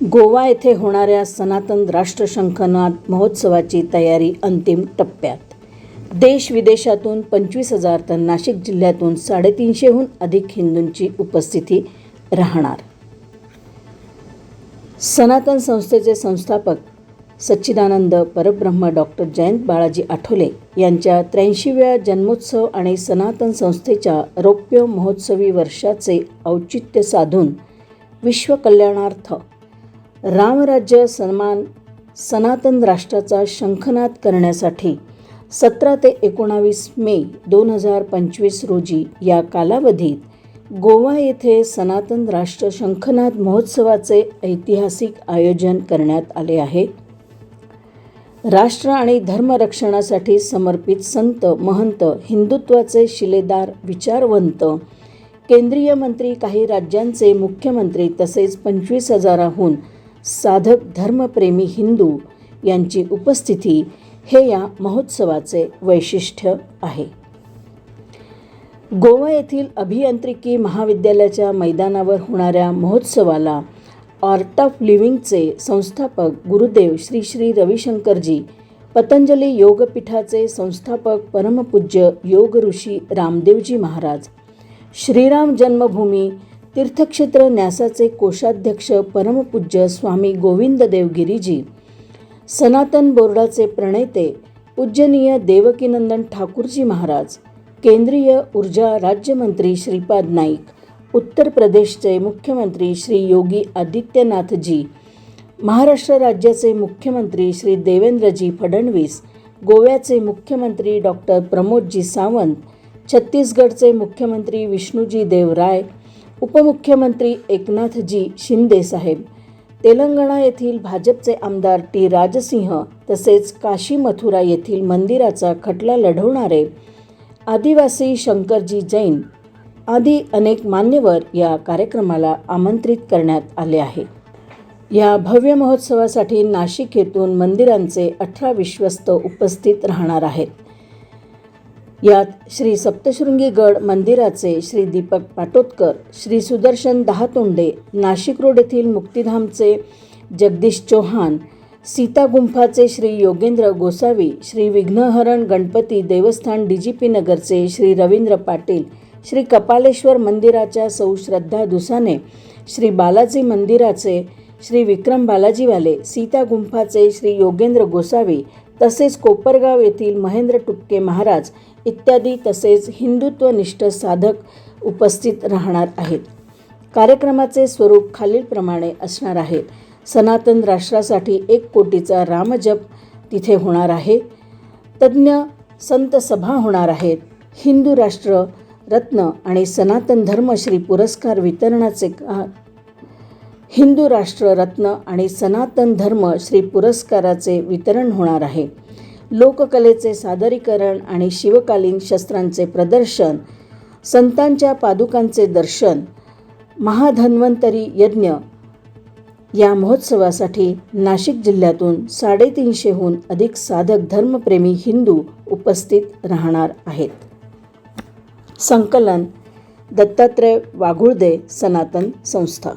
गोवा येथे होणाऱ्या सनातन राष्ट्रशंखनाद महोत्सवाची तयारी अंतिम टप्प्यात. देश विदेशातून पंचवीस हजार तर नाशिक जिल्ह्यातून साडेतीनशेहून अधिक हिंदूंची उपस्थिती राहणार. सनातन संस्थेचे संस्थापक सच्चिदानंद परब्रह्म डॉक्टर जयंत बाळाजी आठवले यांच्या त्र्याऐंशीव्या जन्मोत्सव आणि सनातन संस्थेच्या रौप्य महोत्सवी वर्षाचे औचित्य साधून विश्वकल्याणार्थ रामराज्य सन्मान सनातन राष्ट्राचा शंखनाद करण्यासाठी सतरा ते एकोणावीस मे दोन हजार पंचवीस रोजी या कालावधीत गोवा येथे सनातन राष्ट्र शंखनाद महोत्सवाचे ऐतिहासिक आयोजन करण्यात आले आहे. राष्ट्र आणि धर्मरक्षणासाठी समर्पित संत महंत हिंदुत्वाचे शिलेदार विचारवंत केंद्रीय मंत्री काही राज्यांचे मुख्यमंत्री तसेच पंचवीस हजाराहून साधक धर्मप्रेमी हिंदू यांची उपस्थिती हे या महोत्सवाचे वैशिष्ट्य आहे. गोवा येथील अभियांत्रिकी महाविद्यालयाच्या मैदानावर होणाऱ्या महोत्सवाला आर्ट ऑफ लिव्हिंगचे संस्थापक गुरुदेव श्री श्री रविशंकरजी पतंजली योगपीठाचे संस्थापक परमपूज्य योग ऋषी रामदेवजी महाराज श्रीराम जन्मभूमी तीर्थक्षेत्र न्यासाचे कोषाध्यक्ष परमपूज्य स्वामी गोविंद देवगिरीजी सनातन बोर्डाचे प्रणेते पूज्यनीय देवकीनंदन ठाकूरजी महाराज केंद्रीय ऊर्जा राज्यमंत्री श्रीपाद नाईक उत्तर प्रदेशचे मुख्यमंत्री श्री योगी आदित्यनाथजी महाराष्ट्र राज्याचे मुख्यमंत्री श्री देवेंद्रजी फडणवीस गोव्याचे मुख्यमंत्री डॉक्टर प्रमोदजी सावंत छत्तीसगडचे मुख्यमंत्री विष्णूजी देवराय उपमुख्यमंत्री एकनाथजी शिंदे साहेब. तेलंगणा येथील भाजपचे आमदार टी. राजसिंह तसेच काशी मथुरा येथील मंदिराचा खटला लढवणारे आदिवासी शंकरजी जैन आदी अनेक मान्यवर या कार्यक्रमाला आमंत्रित करण्यात आले आहे. या भव्य महोत्सवासाठी नाशिक येथून मंदिरांचे अठरा विश्वस्त उपस्थित राहणार आहेत. यात श्री सप्तशृंगी गड मंदिराचे श्री दीपक पाटोदकर श्री सुदर्शन दहातोंडे नाशिक रोड येथील मुक्तिधामचे जगदीश चौहान सीता गुंफाचे श्री योगेंद्र गोसावी श्री विघ्नहरण गणपती देवस्थान डी जी पी नगरचे श्री रवींद्र पाटील श्री कपालेश्वर मंदिराच्या सौ श्रद्धा दुसाने श्री बालाजी मंदिराचे श्री विक्रम बालाजीवाले सीता गुंफाचे श्री योगेंद्र गोसावी तसेच कोपरगाव येथील महेंद्र टुपके महाराज इत्यादी तसेच हिंदुत्वनिष्ठ साधक उपस्थित राहणार आहेत. कार्यक्रमाचे स्वरूप खालीलप्रमाणे असणार आहे. सनातन राष्ट्रासाठी एक कोटीचा रामजप तिथे होणार आहे. तज्ज्ञ संत सभा होणार आहेत. हिंदू राष्ट्र रत्न आणि सनातन धर्मश्री पुरस्कार वितरणाचे का हिंदू राष्ट्र रत्न आणि सनातन धर्म श्री पुरस्काराचे वितरण होणार आहे. लोककलेचे सादरीकरण आणि शिवकालीन शस्त्रांचे प्रदर्शन संतांच्या पादुकांचे दर्शन महाधन्वंतरी यज्ञ या महोत्सवासाठी नाशिक जिल्ह्यातून साडेतीनशेहून अधिक साधक धर्मप्रेमी हिंदू उपस्थित राहणार आहेत. संकलन दत्तात्रय वाघुळदे सनातन संस्था